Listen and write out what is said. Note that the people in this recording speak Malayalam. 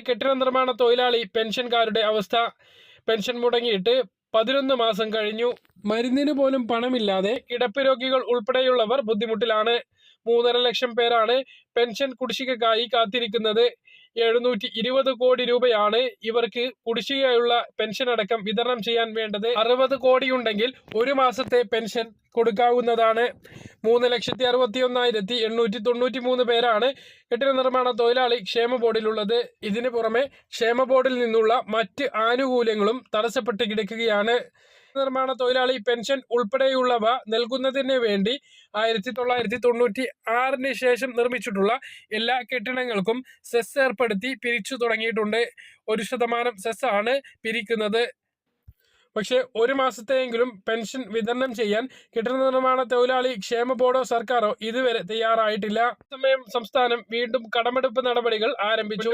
കെട്ടിട നിർമ്മാണ തൊഴിലാളി പെൻഷൻകാരുടെ അവസ്ഥ പെൻഷൻ മുടങ്ങിയിട്ട് പതിനൊന്ന് മാസം കഴിഞ്ഞു. മരുന്നിന് പോലും പണമില്ലാതെ കിടപ്പ് രോഗികൾ ഉൾപ്പെടെയുള്ളവർ ബുദ്ധിമുട്ടിലാണ്. മൂന്നര ലക്ഷം പേരാണ് പെൻഷൻ കുടിശ്ശികക്കായി കാത്തിരിക്കുന്നത്. എഴുന്നൂറ്റി ഇരുപത് കോടി രൂപയാണ് ഇവർക്ക് കുടിശ്ശികയുള്ള പെൻഷൻ അടക്കം വിതരണം ചെയ്യാൻ വേണ്ടത്. അറുപത് കോടിയുണ്ടെങ്കിൽ ഒരു മാസത്തെ പെൻഷൻ കൊടുക്കാവുന്നതാണ്. മൂന്ന് ലക്ഷത്തി അറുപത്തി ഒന്നായിരത്തി എണ്ണൂറ്റി തൊണ്ണൂറ്റി മൂന്ന് പേരാണ് കെട്ടിട നിർമ്മാണ തൊഴിലാളി ക്ഷേമ ബോർഡിലുള്ളത്. ഇതിനു പുറമെ ക്ഷേമ ബോർഡിൽ നിന്നുള്ള മറ്റ് ആനുകൂല്യങ്ങളും തടസ്സപ്പെട്ട് കിടക്കുകയാണ്. നിർമ്മാണ തൊഴിലാളി പെൻഷൻ ഉൾപ്പെടെയുള്ളവ നൽകുന്നതിന് വേണ്ടി ആയിരത്തി തൊള്ളായിരത്തി തൊണ്ണൂറ്റി ആറിന് ശേഷം നിർമ്മിച്ചിട്ടുള്ള എല്ലാ കെട്ടിടങ്ങൾക്കും സെസ് ഏർപ്പെടുത്തി പിരിച്ചു തുടങ്ങിയിട്ടുണ്ട്. ഒരു ശതമാനം സെസ് ആണ് പിരിക്കുന്നത്. പക്ഷേ ഒരു മാസത്തെയെങ്കിലും പെൻഷൻ വിതരണം ചെയ്യാൻ കെട്ടിട നിർമ്മാണ തൊഴിലാളി ക്ഷേമ ബോർഡോ സർക്കാരോ ഇതുവരെ തയ്യാറായിട്ടില്ല. സമയം സംസ്ഥാനം വീണ്ടും കടമെടുപ്പ് നടപടികൾ ആരംഭിച്ചു.